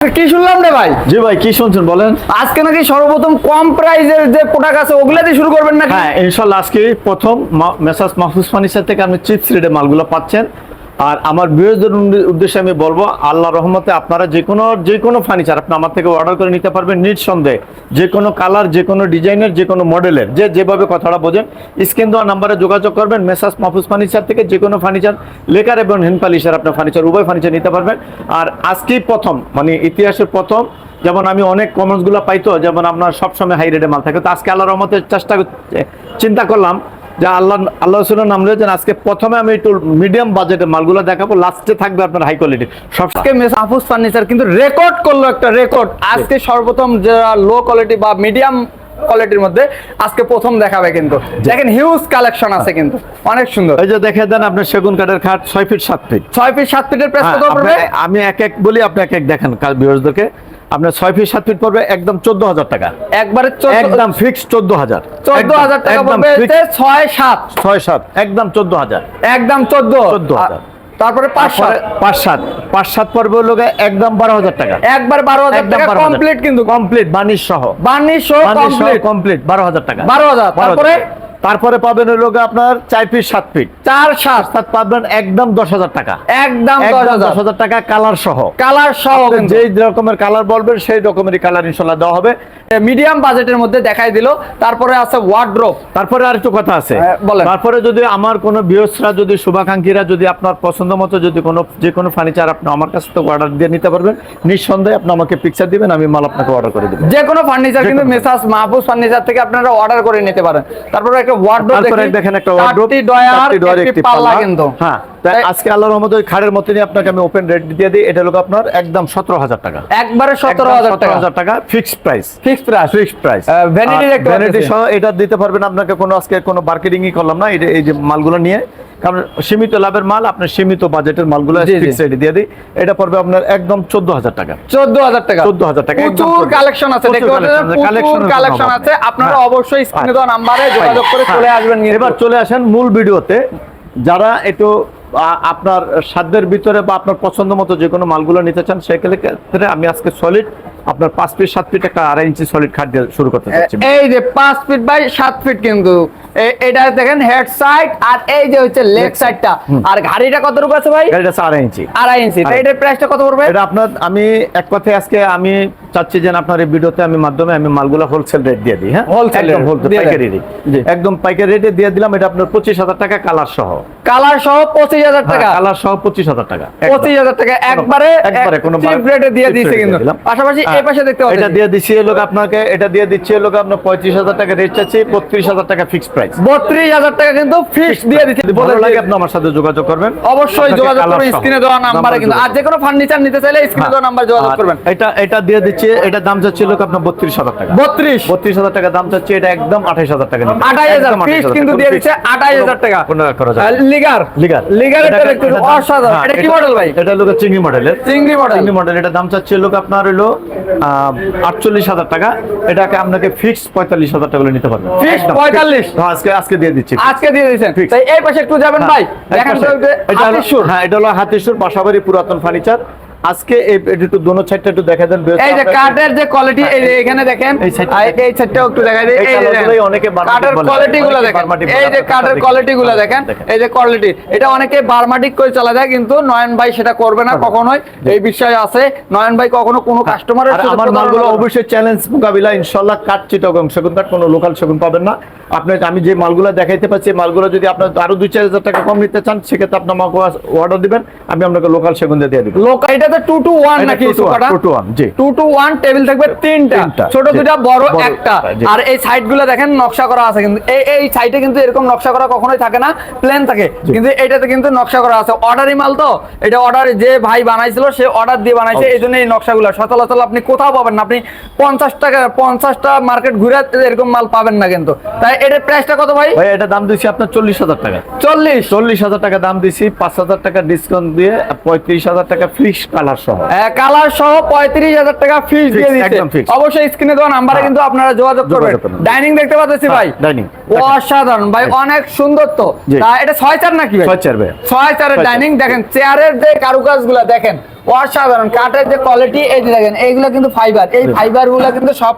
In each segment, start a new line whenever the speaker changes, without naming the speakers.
কি শুনলাম রে ভাই?
জি ভাই কি শুনছেন বলেন?
আজকে নাকি সর্বপ্রথম কম প্রাইজের যে প্রোডাক্ট আছে ওগুলা দিয়ে শুরু করবেন নাকি?
হ্যাঁ ইনশাল্লাহ আজকে প্রথম মেসাজ মাহফুজ ফার্নিচার থেকে আপনি চিপস রেটে মালগুলো পাচ্ছেন। আর আমার বৃহস্পতির উদ্দেশ্যে আমি বলব আল্লাহ রহমতে আপনারা যে কোনো যে কোনো ফার্নিচার আপনি আমার থেকে অর্ডার করে নিতে পারবেন নিঃসন্দেহে। যে কোনো কালার যে কোনো ডিজাইনের যে কোনো মডেলের যে যেভাবে কথাটা বোঝেন স্ক্রিন দেওয়া নাম্বারে যোগাযোগ করবেন মেসাজ মাহফুজ ফার্নিচার থেকে যে কোনো ফার্নিচার লেকার এবং হ্যান্ড পালিশের আপনার ফার্নিচার উভয় ফার্নিচার নিতে পারবেন। আর আজকেই প্রথম মানে ইতিহাসের প্রথম, যেমন আমি অনেক কমেন্টসগুলো পাইতো, যেমন আপনার সবসময় হাই রেটে মাল থাকে। তো আজকে আল্লাহ রহমতের চেষ্টা চিন্তা করলাম যে আল্লাহ আল্লাহ রসুলের নাম রয়েছেন আজকে প্রথমে আমি একটু মিডিয়াম বাজেটের মালগুলো দেখাবো লাস্টে থাকবে আপনার হাই কোয়ালিটি সব
আজকে মেস আফুস ফার্নিচার কিন্তু রেকর্ড করল একটা রেকর্ড আজকে সর্বপ্রথম যারা লো কোয়ালিটি বা মিডিয়াম কোয়ালিটির মধ্যে আজকে প্রথম দেখাবে কিন্তু। দেখেন হিউজ কালেকশন আছে কিন্তু অনেক সুন্দর।
এই যে দেখে দেন আপনার সেগুন কাঠের খাট ছয় ফিট সাত ফিট
ছয় ফিট সাত ফিটের প্রেস কত
হ্যাঁ,
পড়বে?
আপনি- আমি এক এক বলি আপনি এক এক দেখেন আপনার ছয় ফিট সাত ফিট পড়বে একদম চোদ্দ হাজার টাকা।
একবারে
একদম ফিক্স চোদ্দ হাজার
চোদ্দ হাজার টাকা ছয় সাত।
ছয় সাত একদম চোদ্দ হাজার
একদম চোদ্দ।
14,000
তারপরে পাঁচ সাত।
পাঁচ সাত। পাঁচ সাত পড়বে লোকে একদম বারো হাজার টাকা।
একবার বারো হাজার টাকা কমপ্লিট কিন্তু।
কমপ্লিট বানিশ সহ
বার্নিশ সহ কমপ্লিট
বারো হাজার টাকা।
12,000 তারপরে?
তারপরে পাবেন হলো গিয়ে আপনার চার ফিট সাত ফিট
চার সাত।
সাত পাবেন একদম দশ হাজার টাকা।
একদম দশ হাজার।
টাকা কালার সহ।
কালার সহ
যেই রকমের কালার বলবেন সেই রকমেরই কালার ইনশাল্লাহ দেওয়া হবে।
মিডিয়াম বাজেটের মধ্যে দেখাই দিল। তারপরে আছে ওয়ার্ড্রোপ
তারপরে আর একটু কথা আছে।
হ্যাঁ,
তারপরে যদি আমার কোনো বিয়সরা যদি শুভাকাঙ্ক্ষীরা যদি আপনার পছন্দ মতো যদি কোনো যে কোনো ফার্নিচার আপনি আমার কাছ থেকে অর্ডার দিয়ে নিতে পারবেন নিঃসন্দেহে আপনি আমাকে পিকচার দিবেন আমি মাল আপনাকে অর্ডার করে দেবো।
যে কোনো ফার্নিচার কিন্তু
কোনো।
মেসাজ মাহফুজ ফার্নিচার থেকে আপনারা অর্ডার করে নিতে পারেন। তারপরে একটা ওয়ার্ড্রোপ
তারপরে দেখেন একটা wardrobe,
ডয়ার
চারটি ডয়ার,
একটি পাল্লা কিন্তু।
হ্যাঁ তাই
তাই-
আজকে আল্লাহর রহমতে খাড়ের মতনই আপনাকে আমি ওপেন রেট দিয়ে দিই। এটা হলো আপনার একদম সতেরো হাজার টাকা।
একবারে টাকা।
Fixed price
fixed price
fixed price
ah, vanity
vanity সহ এটা দিতে পারবেন আপনাকে কোনো আজকে কোনো মার্কেটিংই করলাম না। এই যে মালগুলো নিয়ে কারণ সীমিত লাভের মাল আপনার সীমিত বাজেটের মালগুলো। ফিক্স রেটে দিয়ে দিই। এটা পড়বে আপনার একদম চোদ্দ হাজার টাকা।
চোদ্দ হাজার টাকা।
14,000 টাকা,
প্রচুর কালেকশন আছে
প্রচুর
কালেকশন আছে আপনারা
হ্যাঁ।
অবশ্যই স্ক্রিনে দেওয়া নাম্বারে
হ্যাঁ।
যোগাযোগ করে চলে
হ্যাঁ।
আসবেন
এবার চলে আসেন মূল ভিডিওতে। যারা একটু আপনার সাধ্যের ভিতরে বা আপনার পছন্দ মতো যে কোনো মালগুলো নিতে চান সেক্ষেত্রে আমি আজকে সলিড আপনার পাঁচ ফিট সাত ফিট একটা আড়াই ইঞ্চি সলিড খাট দিয়ে শুরু করতে চাচ্ছি
এই যে পাঁচ ফিট বাই সাত ফিট কিন্তু এটা দেখেন হেড সাইড আর এই যে হচ্ছে লেগ সাইডটা আর গাড়িটা কতটুকু আছে ভাই?
গাড়িটা আছে আড়াই ইঞ্চি
আড়াই ইঞ্চি। এটার প্রাইসটা কত পড়বে?
এটা আপনার আমি এক কথায় আজকে আমি চাচ্ছি যে আপনার এই ভিডিওতে আমি মাধ্যমে আমি মালগুলো হোলসেল রেট দিয়ে দিই হ্যাঁ? একদম
rate
wholesale, পাইকারি
রেট।
একদম পাইকারি রেটে দিয়ে দিলাম এটা আপনার পঁচিশ হাজার টাকা কালার সহ।
কালার সহ পঁচিশ হাজার টাকা।
কালার সহ পঁচিশ হাজার টাকা।
পঁচিশ হাজার টাকা। একবারে
একবারে কোনো
রেটে দিয়ে দিয়েছে কিন্তু। পাশাপাশি এই পাশে দেখতে
এটা দিয়ে দিচ্ছি লোক আপনাকে এটা দিয়ে দিচ্ছি লোক আপনার পঁয়ত্রিশ হাজার টাকা রেট চাচ্ছি বত্রিশ হাজার টাকা ফিক্সড প্রাইস
বত্রিশ হাজার টাকা কিন্তু ফিক্স দিয়ে দিচ্ছে।
ভালো লাগে আপনি আমার সাথে যোগাযোগ করবেন।
অবশ্যই যোগাযোগ করবেন স্ক্রিনে দেওয়া নাম্বারে কিন্তু। আর যে কোনো ফার্নিচার নিতে চাইলে স্ক্রিনে দেওয়া নাম্বার যোগাযোগ করবেন।
এটা এটা দিয়ে দিচ্ছি এটা দাম যাচ্ছে লোক আপনার বত্রিশ হাজার টাকা।
বত্রিশ।
বত্রিশ হাজার টাকা দাম চাচ্ছি এটা একদম আঠাইশ হাজার টাকা নিতে।
আঠাশ হাজার
একদম
ফিক্স
28,000
কিন্তু দিয়ে দিচ্ছে আঠাশ হাজার টাকা।
কোনো করা যাবে
আর
না।
লিগার
লিগার
লিগার এটা
এটা-
একটু
এটা দাম-
অসাধারণ এটা কি মডেল ভাই?
এটা লোক চিংড়ি মডেলের
চিংড়ি মডেল
চিংড়ি মডেল এটা দাম চাচ্ছে লোক আপনার হলো আটচল্লিশ হাজার টাকা। এটাকে আপনাকে ফিক্স পঁয়তাল্লিশ হাজার টাকা নিতে পারবেন।
Fixed
একদম,
45?
fixed। হ্যাঁ, আজকে আজকে দিয়ে দিচ্ছি।
আজকে দিয়ে দিচ্ছেন এই পাশে একটু যাবেন ভাই।
হ্যাঁ,
হাতিশুর।
হ্যাঁ এটা হলো হাতিশুর বাসাবাড়ি পুরাতন ফার্নিচার আজকে এই একটু দোনো সাইডটা একটু দেখা দেন
এই যে কাঠের যে কোয়ালিটি এই যে এখানে দেখেন
এই
সাইডটাও একটু দেখাই দিই।
এই
যে
অনেকে
কাঠের কোয়ালিটি গুলো দেখেন। এই যে কাঠের কোয়ালিটি গুলো দেখেন। এই যে কোয়ালিটি এটা অনেকে বারমাটিক করে চালা যায় কিন্তু নয়ন ভাই সেটা করবে না কখনোই। এই বিষয় আছে নয়ন ভাই কখনো কোনো কাস্টমারের
আর আমার মালগুলো অবশ্যই চ্যালেঞ্জ মোকাবিলা ইনশাল্লাহ কাঠ চিটগং সেগুন কাঠ কোনো লোকাল সেগুন পাবেন না। আপনাকে আমি যে মালগুলো দেখাইতে পাচ্ছি মালগুলো যদি আপনার আরও দুই চার হাজার টাকা কম নিতে চান সেক্ষেত্রে আপনি আমাকে অর্ডার দিবেন আমি আপনাকে লোকাল সেগুন দিয়ে দিব।
লোক এটাতে টু টু ওয়ান নাকি
2 to 1,
সোফাটা
2 to 1, জি।
টু টু ওয়ান টেবিল থাকবে তিনটা।
তিনটা,
ছোট
জি।
বড়
বড়
একটা।
একটা,
আর এই সাইড দেখেন নকশা করা আছে কিন্তু। এই এই সাইডে কিন্তু এরকম নকশা করা কখনোই থাকে না প্লেন থাকে। কিন্তু এটাতে কিন্তু নকশা করা আছে। অর্ডারি মাল তো এটা অর্ডার যে ভাই বানাইছিল সে অর্ডার দিয়ে বানাইছে এই জন্য এই নকশাগুলো। সচলাচল আপনি কোথাও পাবেন না। আপনি পঞ্চাশ টাকা পঞ্চাশটা মার্কেট ঘুরে এরকম মাল পাবেন না কিন্তু। তাই এটার প্রাইসটা কত ভাই?
ভাই এটা দাম দিচ্ছি আপনার চল্লিশ হাজার টাকা।
চল্লিশ।
চল্লিশ হাজার টাকা দাম দিছি পাঁচ হাজার টাকা ডিসকাউন্ট দিয়ে পঁয়ত্রিশ হাজার টাকা ফিক্স কালার সহ?
কালার সহ পঁয়ত্রিশ হাজার টাকা ফিস দিয়ে দিচ্ছে। অবশ্যই স্ক্রিনে দেওয়া নাম্বারে
হ্যাঁ।
কিন্তু আপনারা যোগাযোগ করবেন। ডাইনিং দেখতে পাচ্ছি
হ্যাঁ,
ভাই।
ডাইনিং
অসাধারণ। ভাই অনেক সুন্দর তো। এটা ছয় চার নাকি
ছয় চার ভাই।
ছয় চারের ডাইনিং দেখেন। চেয়ারের যে কারুকাজগুলা দেখেন অসাধারণ কাঠের যে কোয়ালিটি এই যে দেখেন এইগুলো কিন্তু ফাইবার এই ফাইবারগুলো কিন্তু সব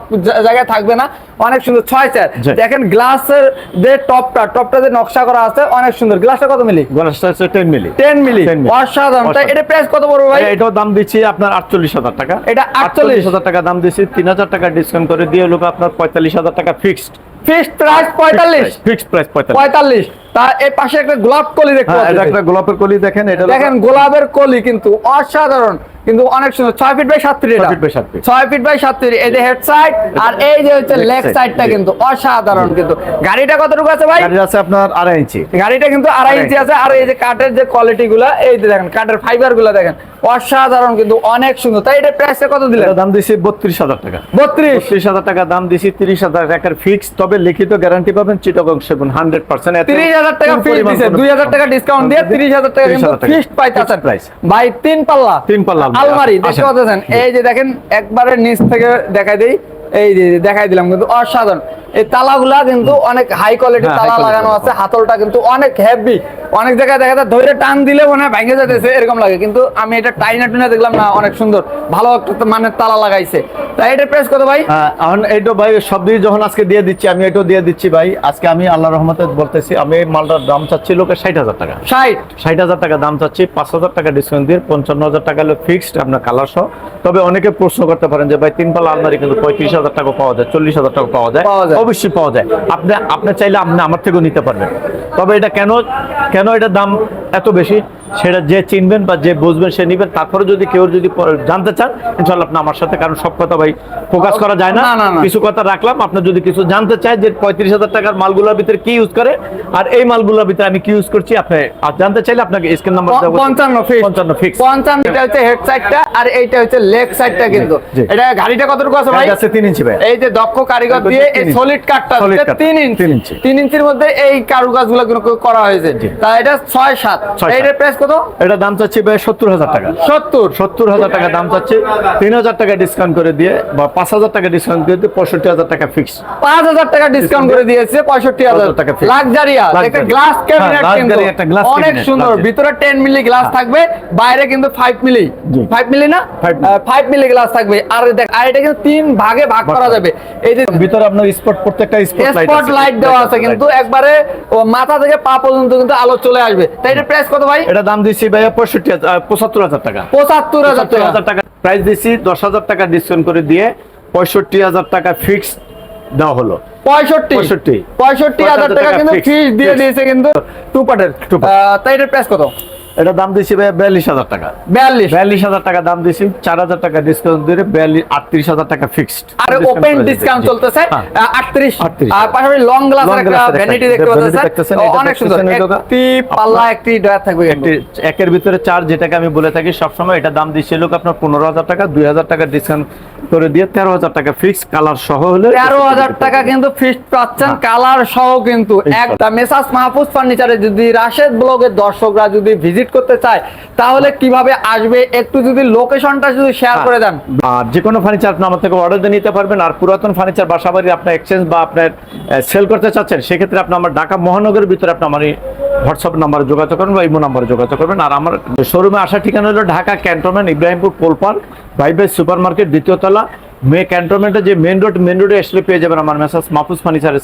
জায়গায় থাকবে না। অনেক সুন্দর ছয় চার দেখেন গ্লাসের যে টপটা টপটা যে নকশা করা আছে অনেক সুন্দর। গ্লাসটা কত মিলি
গলাসটা হচ্ছে টেন মিলি
টেন মিলি অসাধারণ। এটা প্রাইস কত পড়বে ভাই?
এটাও দাম দিচ্ছি আপনার আটচল্লিশ হাজার টাকা।
এটা 48
হাজার টাকা দাম দিচ্ছি। তিন হাজার টাকা ডিসকাউন্ট করে দিয়ে লোক আপনার পঁয়তাল্লিশ হাজার টাকা ফিক্সড
ফিক্সড প্রাইস পঁয়তাল্লিশ।
ফিক্সড প্রাইস পঁয়তাল্লিশ।
পঁয়তাল্লিশ। তা এর পাশে একটা গোলাপ কলি দেখতে
হ্যাঁ এটা একটা গোলাপের কলি দেখেন এটা
দেখেন গোলাপের কলি কিন্তু অসাধারণ। কিন্তু অনেক সুন্দর। ছয় ফিট বাই সাত ফিট এটা।
ছয় ফিট বাই সাত ফিট।
এই যে হেড সাইড আর এই যে হচ্ছে লেগ সাইডটা কিন্তু অসাধারণ কিন্তু। গাড়িটা কতটুকু আছে ভাই?
আছে আপনার আড়াই ইঞ্চি।
গাড়িটা কিন্তু আড়াই ইঞ্চি আছে। আর এই যে কাঠের যে কোয়ালিটি গুলা এই যে দেখেন কাঠের ফাইবারগুলা দেখেন অসাধারণ কিন্তু অনেক সুন্দর। তাই এটা প্রাইসটা কত দিলেন?
এটা দাম দিছি বত্রিশ হাজার টাকা।
বত্রিশ?
বত্রিশ হাজার টাকা দাম দিছি তিরিশ হাজার। টাকার ফিক্স তবে লিখিত গ্যারান্টি পাবেন চিটাগং সেগুন হান্ড্রেড পার্সেন্ট
তিরিশ হাজার টাকা ফিক্স দিছে। দুই হাজার টাকা ডিসকাউন্ট দিয়ে তিরিশ হাজার টাকা কিন্তু ফিক্সড পাইতেছেন।
প্রাইস
ভাই তিন পাল্লা।
তিন পাল্লা আলমারি।
দেখতে পাচ্ছেন এই যে দেখেন একবারে নিচ থেকে দেখাই দেই এই যে দেখাই দিলাম কিন্তু অসাধারণ। এই তালাগুলা কিন্তু অনেক হাই কোয়ালিটি
হ্যাঁ,
তালা লাগানো আছে হাতলটা কিন্তু অনেক হেভি অনেক জায়গায় দেখা যায় ধরে টান দিলে মনে হয় ভেঙে যেতেছে এরকম লাগে। কিন্তু আমি এটা টাইনা টুনা দেখলাম না অনেক সুন্দর। ভালো একটা মানের তালা লাগাইছে। তাই এটা প্রেস কত ভাই?
হ্যাঁ, এখন এইটা ভাই সব দিয়ে যখন আজকে দিয়ে দিচ্ছি আমি এটাও দিয়ে দিচ্ছি ভাই। আজকে আমি আল্লাহ রহমতে বলতেছি আমি এই মালটার দাম চাচ্ছি লোকের ষাট হাজার টাকা।
ষাট?
ষাট হাজার টাকা দাম চাচ্ছি পাঁচ হাজার টাকা ডিসকাউন্ট দিয়ে পঞ্চান্ন হাজার টাকা হলো ফিক্সড আপনার কালার সহ। তবে অনেকে প্রশ্ন করতে পারেন যে ভাই তিন পাল্লা আলমারি কিন্তু পঁয়ত্রিশ হাজার টাকা পাওয়া যায় চল্লিশ হাজার টাকা পাওয়া যায় অবশ্যই পাওয়া যায়। আপনি আপনি চাইলে আপনি আমার থেকেও নিতে পারবেন। তবে এটা কেন কেন এটা দাম এত বেশি? সেটা যে চিনবেন বা যে বুঝবেন সে নিবেন। তারপরে যদি কেউ যদি জানতে চান ইনশাল্লাহ আপনি আমার সাথে কারণ সব কথা ভাই ফোকাস করা যায় না। কিছু কথা রাখলাম আপনার যদি কিছু জানতে চায় যে পঁয়ত্রিশ হাজার টাকার মালগুলোর ভিতরে কি ইউজ করে আর এই মালগুলোর ভিতরে আমি কি ইউজ করছি আপনি আর জানতে চাইলে আপনাকে স্ক্রিন নাম্বার
প- পঞ্চান্ন ফিক্স
পঞ্চান্ন ফিক্স
পঞ্চান্ন এটা হচ্ছে হেড সাইডটা আর এইটা হচ্ছে লেগ সাইডটা কিন্তু। এটা গাড়িটা কতটুকু আছে ভাই?
আছে তিন ইঞ্চি ভাই।
এই যে দক্ষ কারিগর দিয়ে এই সলিড হচ্ছে তিন ইঞ্চি।
তিন
ইঞ্চির মধ্যে এই কারুকাজগুলো করা হয়েছে। তা এটা ছয় সাত।
সাত।
প্রাইস কত?
এটা দাম চাচ্ছি ভাই সত্তর হাজার টাকা।
সত্তর?
সত্তর হাজার টাকা দাম চাচ্ছি। তিন হাজার টাকা ডিসকাউন্ট করে দিয়ে বা পাঁচ হাজার টাকা ডিসকাউন্ট করে দিয়ে পঁয়ষট্টি হাজার টাকা ফিক্স
পাঁচ হাজার টাকা ডিসকাউন্ট করে দিয়েছে পঁয়ষট্টি হাজার।
টাকা
লাক্সারিয়া একটা গ্লাস ক্যাবিনেট
হ্যাঁ,
কিন্তু অনেক সুন্দর। ভিতরে টেন মিলি গ্লাস থাকবে বাইরে কিন্তু ফাইভ মিলি ফাইভ মিলি না? ফাইভ মিলি গ্লাস থাকবে। আর দেখ আর এটা কিন্তু তিন ভাগে ভাগ করা
করা।
যাবে। এই যে
ভিতরে আপনার স্পট প্রত্যেকটা স্পট লাইট
দেওয়া আছে কিন্তু একবারে মাথা থেকে পা পর্যন্ত কিন্তু আলো চলে আসবে। তাই এটা প্রাইস কত ভাই?
এটা দাম দিচ্ছি ভাইয়া পঁয়ষট্টি পঁচাত্তর হাজার টাকা।
পঁচাত্তর হাজার টাকা।
প্রাইস দিছি দশ হাজার টাকা ডিসকাউন্ট করে দিয়ে পঁয়ষট্টি হাজার টাকা ফিক্স দেওয়া হলো।
পঁয়ষট্টি।
পঁয়ষট্টি।
পঁয়ষট্টি হাজার টাকা কিন্তু ফিক্স দিয়ে দিয়েছে কিন্তু টু পার্টের। তাই এটার প্রাইস কত?
এটা দাম দিচ্ছি ভাইয়া বিয়াল্লিশ হাজার টাকা।
বিয়াল্লিশ?
বিয়াল্লিশ হাজার টাকা দাম দিয়েছি চার হাজার টাকা ডিসকাউন্ট দিয়ে বিয়াল্লিশ আটত্রিশ হাজার টাকা ফিক্সড
আর ওপেন ডিসকাউন্ট চলতেছে।
হ্যাঁ।
আটত্রিশ। আর পাশাপাশি লং একটা ভ্যানিটি দেখতে পাচ্ছেন। অনেক সুন্দর। একটি পাল্লা একটি ডয়ার থাকবে
একের ভিতরে চার যেটাকে আমি বলে থাকি সবসময় এটা দাম দিচ্ছিল আপনার পনেরো হাজার টাকা দুই হাজার টাকা ডিসকাউন্ট করে দিয়ে তেরো হাজার টাকা ফিক্স কালার সহ হলে
তেরো হাজার টাকা কিন্তু ফিক্সড পাচ্ছেন
হ্যাঁ।
কালার সহ কিন্তু। একটা মেসাজ মাহফুজ ফার্নিচারে যদি রাশেদ ব্লগের দর্শকরা যদি ভিজিট করতে চায় তাহলে কীভাবে আসবে? একটু যদি লোকেশনটা যদি শেয়ার করে দেন।
আর যে কোনো ফার্নিচার আপনি আমার থেকে অর্ডার দিয়ে নিতে পারবেন আর পুরাতন ফার্নিচার বাসাবাড়ি আপনার এক্সচেঞ্জ বা আপনার সেল করতে চাচ্ছেন সেক্ষেত্রে আপনি আমার ঢাকা মহানগরের ভিতরে আপনি আমার হোয়াটসঅ্যাপ নাম্বারে যোগাযোগ করবেন বা ইমো নাম্বারে যোগাযোগ করবেন। আর আমার শোরুমে আসার ঠিকানা হলো ঢাকা ক্যান্টনমেন্ট ইব্রাহিমপুর পোল পার্ক ভাইবাই সুপার মার্কেট দ্বিতীয় তলা মে ক্যান্টনমেন্টে যে মেন রোড মেন রোডে আসলে পেয়ে যাবেন আমার মেসাজ মাহফুজ ফার্নিচারের